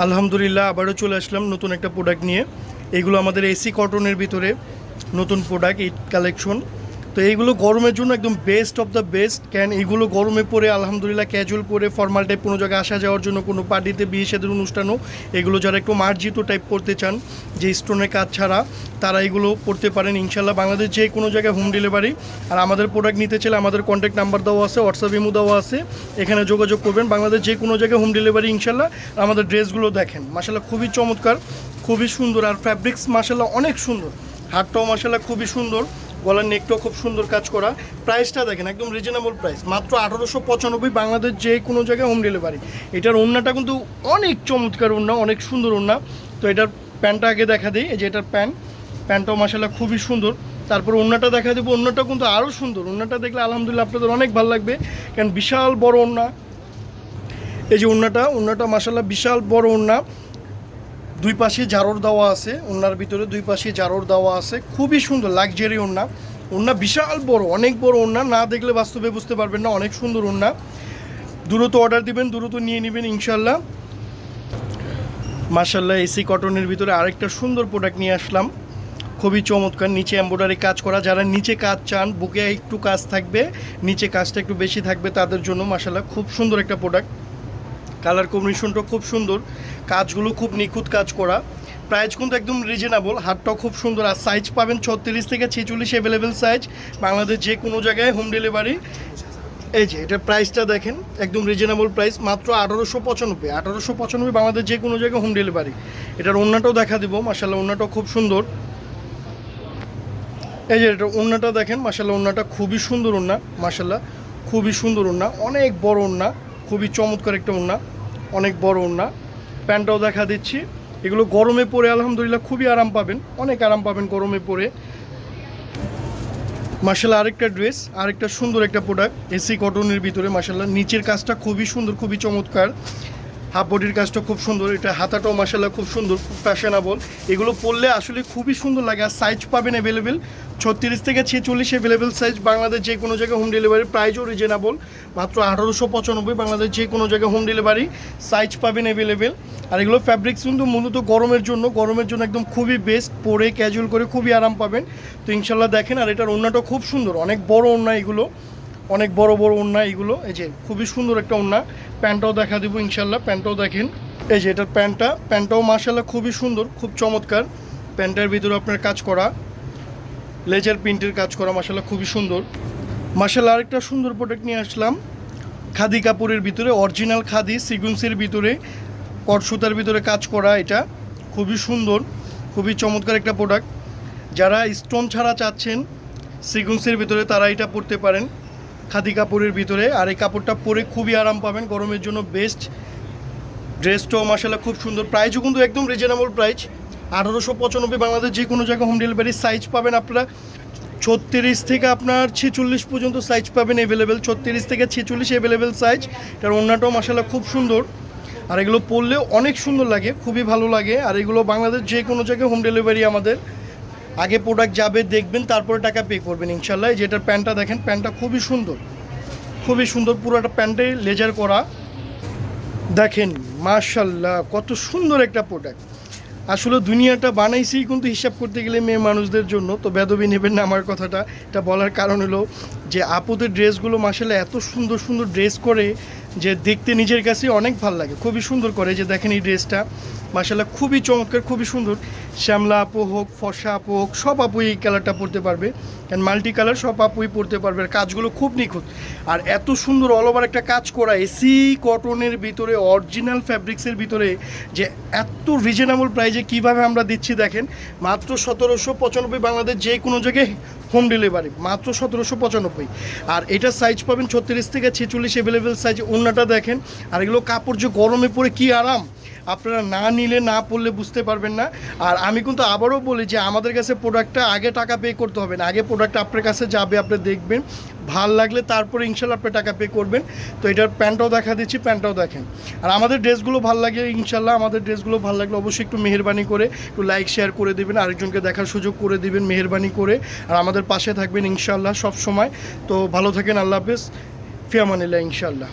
আলহামদুলিল্লাহ, আবারও চলে আসলাম নতুন একটা প্রোডাক্ট নিয়ে। এগুলো আমাদের এসি কটনের ভিতরে নতুন প্রোডাক্ট এই কালেকশন তো এইগুলো গরমের জন্য একদম best of the best can এগুলো গরমে পরে আলহামদুলিল্লাহ ক্যাজুয়াল পরে ফর্মাল টাইপ কোনো জায়গায় আসা যাওয়ার জন্য, কোনো পার্টিতে বিয়ে সাদের অনুষ্ঠানও, এগুলো যারা একটু মার্জিত টাইপ করতে চান, যে স্টোনের কাজ ছাড়া, তারা এগুলো পড়তে পারেন। ইনশাল্লাহ বাংলাদেশ যে কোনো জায়গায় হোম ডেলিভারি আর আমাদের প্রোডাক্ট নিতে চাইলে আমাদের কন্ট্যাক্ট নাম্বার দেওয়া আছে হোয়াটসঅ্যাপ ইমো দেওয়া আছে, এখানে যোগাযোগ করবেন। বাংলাদেশ যে কোনো জায়গায় হোম ডেলিভারি ইনশাল্লাহ আমাদের ড্রেসগুলো দেখেন। মাসাল্লাহ খুবই চমৎকার, খুবই সুন্দর, আর ফ্যাব্রিক্স মাসাল্লাহ অনেক সুন্দর। হাতটাও মাসাল্লাহ খুবই সুন্দর, গলার নেকটাও খুব সুন্দর কাজ করা। প্রাইসটা দেখেন, একদম রিজনেবল প্রাইস মাত্র আঠারোশো পঁচানব্বই বাংলাদেশ যে কোনো জায়গায় হোম ডেলিভারি এটার ওড়নাটা কিন্তু অনেক চমৎকার ওড়না, অনেক সুন্দর ওড়না। তো এটার প্যান্টটা আগে দেখা দিই, এই যে এটার প্যান্ট, প্যান্টটাও মাসাল্লাহ খুবই সুন্দর। তারপর ওড়নাটা দেখা দেবো ওড়নাটা কিন্তু আরও সুন্দর। ওড়নাটা দেখলে আলহামদুলিল্লাহ আপনাদের অনেক ভালো লাগবে, কারণ বিশাল বড় ওড়না। এই যে ওড়নাটা ওড়নাটা মাসাল্লাহ বিশাল বড় ওড়না। দুই পাশে জারোর দেওয়া আছে ওনার ভিতরে দুই পাশে জারোর দেওয়া আছে। খুবই সুন্দর লাক্সারি ওড়না। ওড়না বিশাল বড়, অনেক বড় ওড়না, না দেখলে বাস্তবে বুঝতে পারবেন না, অনেক সুন্দর ওড়না। দ্রুত অর্ডার দিবেন, দ্রুত নিয়ে নেবেন ইনশাল্লাহ মার্শাল্লাহ এসি কটনের ভিতরে আরেকটা সুন্দর প্রোডাক্ট নিয়ে আসলাম। খুবই চমৎকার, নিচে এম্ব্রয়ডারি কাজ করা। যারা নিচে কাজ চান, বুকে একটু কাজ থাকবে, নিচে কাজটা একটু বেশি থাকবে তাদের জন্য মার্শাল্লাহ খুব সুন্দর একটা প্রোডাক্ট কালার কম্বিনেশনটা খুব সুন্দর। কাজগুলো খুব নিখুঁত কাজ করা। প্রাইস কিন্তু একদম রিজনেবল হাতটাও খুব সুন্দর। আর সাইজ পাবেন ছত্রিশ থেকে ছেচল্লিশ অ্যাভেলেবেল সাইজ বাংলাদেশ যে কোনো জায়গায় হোম ডেলিভারি এই যে এটার প্রাইসটা দেখেন, একদম রিজনেবল প্রাইস মাত্র আঠারোশো পঁচানব্বই। আঠারোশো পঁচানব্বই বাংলাদেশ যে কোনো জায়গায় হোম ডেলিভারি এটার ওড়নাটাও দেখা দিব মাসাল্লাহ ওড়নাটাও খুব সুন্দর। এই যে, এটা ওড়নাটা দেখেন মাসাল্লাহ ওড়নাটা খুবই সুন্দর ওড়না মাসাল্লাহ খুবই সুন্দর ওড়না, অনেক বড় ওড়না, খুবই চমৎকার একটা ওড়না। অনেক বড় ওড়না। প্যান্টটাও দেখা দিচ্ছি। এগুলো গরমে পরে আলহামদুলিল্লাহ খুবই আরাম পাবেন। অনেক আরাম পাবেন গরমে পরে। মার্শাল্লাহ আরেকটা ড্রেস, আরেকটা সুন্দর একটা প্রোডাক্ট, এসি কটনের ভিতরে মার্শাল্লাহ নিচের কাজটা খুবই সুন্দর, খুবই চমৎকার। হাফ বডির কাজটা খুব সুন্দর, এটা হাতাটাও মার্শাল্লাহ খুব সুন্দর, খুব ফ্যাশনেবল এগুলো পরলে আসলে খুবই সুন্দর লাগে, আর সাইজ পাবেন অ্যাভেলেবেল ছত্রিশ থেকে ছেচল্লিশ অ্যাভেলেবেল সাইজ বাংলাদেশ যে কোনো জায়গায় হোম ডেলিভারি প্রাইজও রিজনেবল মাত্র আঠারোশো পঁচানব্বই বাংলাদেশ যে কোনো জায়গায় হোম ডেলিভারি সাইজ পাবেন অ্যাভেলেবেল আর এগুলো ফ্যাব্রিক্স কিন্তু মূলত গরমের জন্য গরমের জন্য একদম খুবই বেস্ট পরে ক্যাজুয়াল করে খুবই আরাম পাবেন। তো ইনশাল্লাহ দেখেন, আর এটার ওড়নাটা খুব সুন্দর, অনেক বড় ওড়না এগুলো। অনেক বড় বড় ওড়না এগুলো এই যে খুবই সুন্দর একটা ওড়না প্যান্টটাও দেখা দেবো ইনশাল্লাহ প্যান্টটাও দেখেন। এই যে এটার প্যান্টটা, প্যান্টটাও মার্শাল্লাহ খুবই সুন্দর, খুব চমৎকার। প্যান্টের ভিতরে আপনার কাজ করা, লেজার প্রিন্টের কাজ করা মার্শাল্লাহ খুবই সুন্দর। মার্শাল্লাহ আরেকটা সুন্দর প্রোডাক্ট নিয়ে আসলাম। খাদি কাপড়ের ভিতরে অরিজিনাল খাদি সিগুন্সের ভিতরে কট সুতার ভিতরে কাজ করা এটা। খুবই সুন্দর, খুবই চমৎকার একটা প্রোডাক্ট যারা স্টোন ছাড়া চাচ্ছেন সিগুন্সের ভিতরে তারা এটা পরতে পারেন। খাদি কাপড়ের ভিতরে। আর এই কাপড়টা পরে খুবই আরাম পাবেন। গরমের জন্য বেস্ট ড্রেসটাও মাসাল্লাহ খুব সুন্দর। প্রাইসও কিন্তু একদম রিজনেবল প্রাইস আঠারোশো পঁচানব্বই বাংলাদেশ যে কোনো জায়গায় হোম ডেলিভারি সাইজ পাবেন আপনারা। ছত্রিশ থেকে আপনার ছেচল্লিশ পর্যন্ত সাইজ পাবেন অ্যাভেলেবেল ছত্রিশ থেকে ছেচল্লিশ অ্যাভেলেবেল সাইজ তার অন্যটাও মাসাল্লাহ খুব সুন্দর। আর এগুলো পরলেও অনেক সুন্দর লাগে, খুবই ভালো লাগে। আর এগুলো বাংলাদেশ যে কোনো জায়গায় হোম ডেলিভারি আমাদের। আগে প্রোডাক্ট যাবে, দেখবেন, তারপরে টাকা পে করবেন ইনশাল্লাহ যেটার প্যান্টটা দেখেন, প্যান্টটা খুবই সুন্দর। খুবই সুন্দর, পুরো একটা প্যান্টে লেজার করা। দেখেন মার্শাল্লাহ কত সুন্দর একটা প্রোডাক্ট আসলে দুনিয়াটা বানাইছি কিন্তু হিসাব করতে গেলে মেয়ে মানুষদের জন্য, তো বেদবি নেবেন না আমার কথাটা। এটা বলার কারণ হলো যে আপুদের ড্রেসগুলো মাসালে এত সুন্দর সুন্দর ড্রেস করে যে দেখতে নিজের কাছে অনেক ভালো লাগে। খুবই সুন্দর করে যে দেখেন এই ড্রেসটা। মাসাল্লাহ খুবই চমৎকার, খুবই সুন্দর। শ্যামলা আপু হোক, ফর্সা আপু হোক, সব আপু এই কালারটা পরতে পারবে। কারণ মাল্টি কালার সব আপুই পরতে পারবে আর কাজগুলো খুব নিখুঁত। আর এত সুন্দর অল ওভার একটা কাজ করা এসি কটনের ভিতরে অরিজিনাল ফ্যাব্রিক্সের ভিতরে যে এত রিজনেবল প্রাইজে কীভাবে আমরা দিচ্ছি দেখেন, মাত্র সতেরোশো পঁচানব্বই বাংলাদেশ যে কোনো জায়গায় হোম ডেলিভারি মাত্র সতেরোশো পঁচানব্বই। আর এটা সাইজ পাবেন ছত্রিশ থেকে ছেচল্লিশ অ্যাভেলেবেল সাইজ অন্যটা দেখেন। আর এগুলো কাপড় যে গরমে পরে কি আরাম। আপনারা না নিলে না পড়লে বুঝতে পারবেন না। আর আমি কিন্তু আবারও বলি যে আমাদের কাছে প্রোডাক্টটা আগে টাকা পে করতে হবে না। আগে প্রোডাক্ট আপনার কাছে যাবে, আপনি দেখবেন। ভালো লাগলে তারপরে ইনশাল্লাহ আপনি টাকা পে করবেন। তো এটার প্যান্টটাও দেখা দিচ্ছি প্যান্টটাও দেখেন। আর আমাদের ড্রেসগুলো ভালো লাগে, ইনশাল্লাহ আমাদের ড্রেসগুলো ভালো লাগলে অবশ্যই একটু মেহরবানি করে, একটু লাইক শেয়ার করে দেবেন। আরেকজনকে দেখার সুযোগ করে দিবেন মেহরবানি করে। আর আমাদের পাশে থাকবেন ইনশাল্লাহ সব সময় তো ভালো থাকেন, আল্লাহ হাফেজ। ফিয়ামানিল্লাহ, ইনশাল্লাহ।